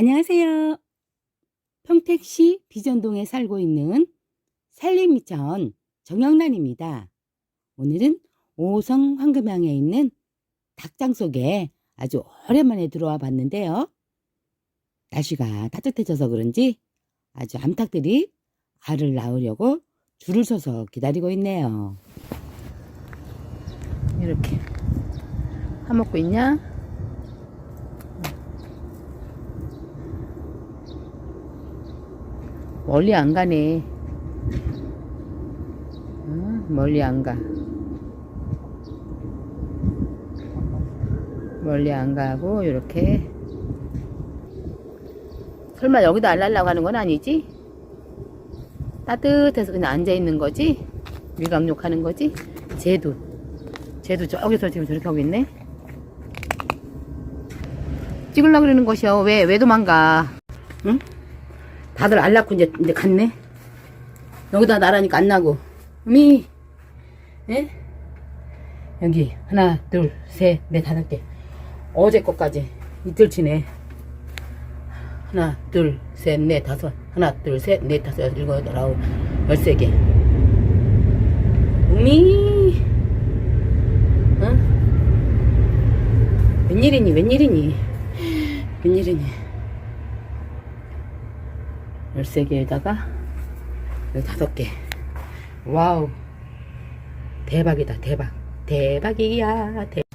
안녕하세요. 평택시 비전동에 살고 있는 산림미천 정영란입니다. 오늘은 오성 황금향에 있는 닭장 속에 아주 오랜만에 들어와 봤는데요. 날씨가 따뜻해져서 그런지 아주 암탉들이 알을 낳으려고 줄을 서서 기다리고 있네요. 이렇게 하먹고 있냐? 멀리 안 가네. 응, 멀리 안 가. 멀리 안 가고 이렇게 설마 여기다 알라려고 하는 건 아니지? 따뜻해서 그냥 앉아 있는 거지? 밀강욕 하는 거지? 쟤도 쟤도 저기서 지금 저렇게 하고 있네. 찍으려고 그러는 것이요. 왜, 왜 도망가? 응? 다들 안 낳고 이제, 이제 갔네. 여기다 나라니까 안 나고. 미, 예? 여기, 하나, 둘, 셋, 넷, 다섯 개. 어제 것까지 이틀치네. 하나, 둘, 셋, 넷, 다섯. 하나, 둘, 셋, 넷, 다섯, 여섯, 일곱, 여덟, 아홉, 열세 개. 미, 응? 웬일이니, 웬일이니? 웬일이니? 13개에다가 여기 5개. 와우. 대박이다 대박. 대박이야 대...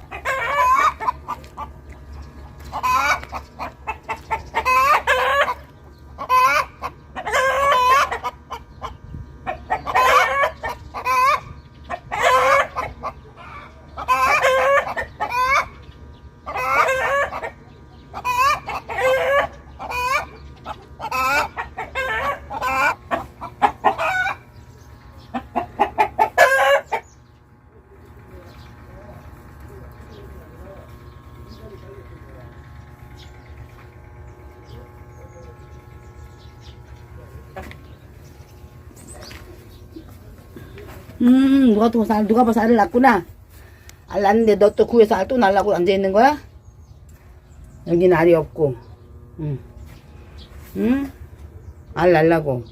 음 누가 또 살, 누가 봐서 알을 낳구나 알 낳는데 너 또 구해서 알또 낳으려고 앉아 있는 거야? 여기는 알이 없고 응. 응? 알 낳으려고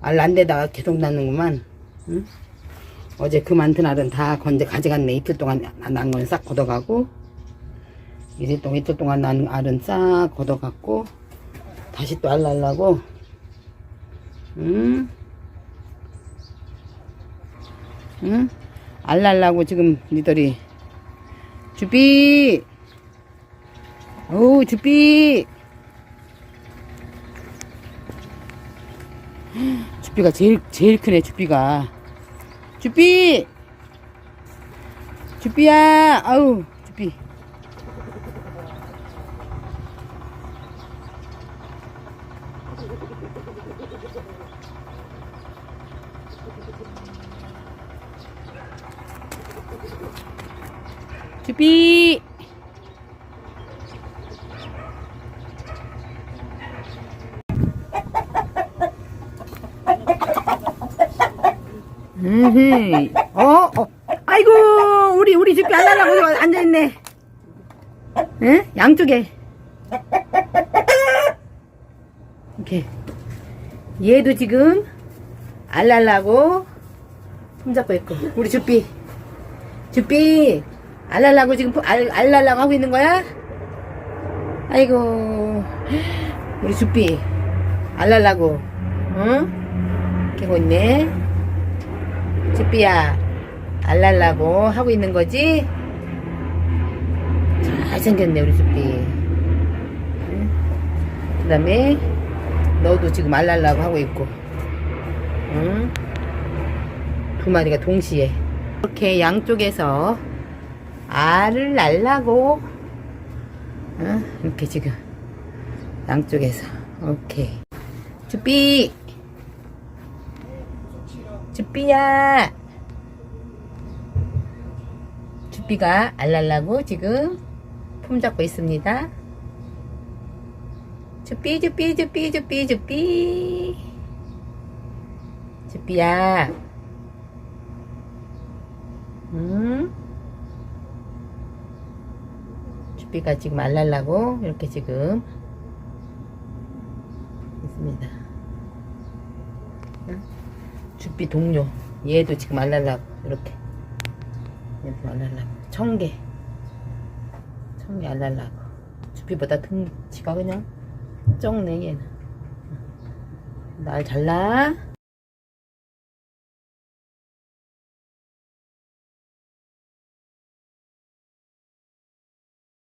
알 낳는 데다가 계속 낳는구만 응? 어제 그 많던 알은 다 건져 가져갔네 이틀 동안 난 건 싹 걷어가고 이틀 동안 이틀 동안 난 알은 싹 걷어갔고 다시 또알 낳으려고 응? 응? 알 날라고 지금 니들이. 주삐 오 주삐 주삐가 제일 제일 크네 주삐가. 주삐 주삐야! 아우 주삐 주삐 음흠. 어, 어, 아이고, 우리, 우리 주삐 하려고 앉아있네. 응? 양쪽에. 이렇게. 얘도 지금 알랄라고 손잡고 있고. 우리 주삐. 주삐. 알랄라고 지금 알, 알랄라고 하고 있는 거야? 아이고. 우리 주삐. 알랄라고. 응? 하고 있네. 주삐야. 알랄라고 하고 있는 거지? 잘생겼네, 우리 주삐. 그 다음에, 너도 지금 알랄라고 하고 있고. 응? 두 마리가 동시에. 이렇게 양쪽에서 알을 날라고 어? 이렇게 지금 양쪽에서. 오케이. 주삐. 주삐야. 주삐가 알 날라고 지금 품 잡고 있습니다. 주삐 주삐 주삐 주삐 주삐. 주삐야 음 주삐가 지금 알랄라고 이렇게 지금 있습니다. 응? 주비 동료. 얘도 지금 알랄라고 이렇게. 얘도 알랄라고. 청개. 청개 알랄라고. 주비보다 등치가 그냥 쩍네 얘는. 날 잘라.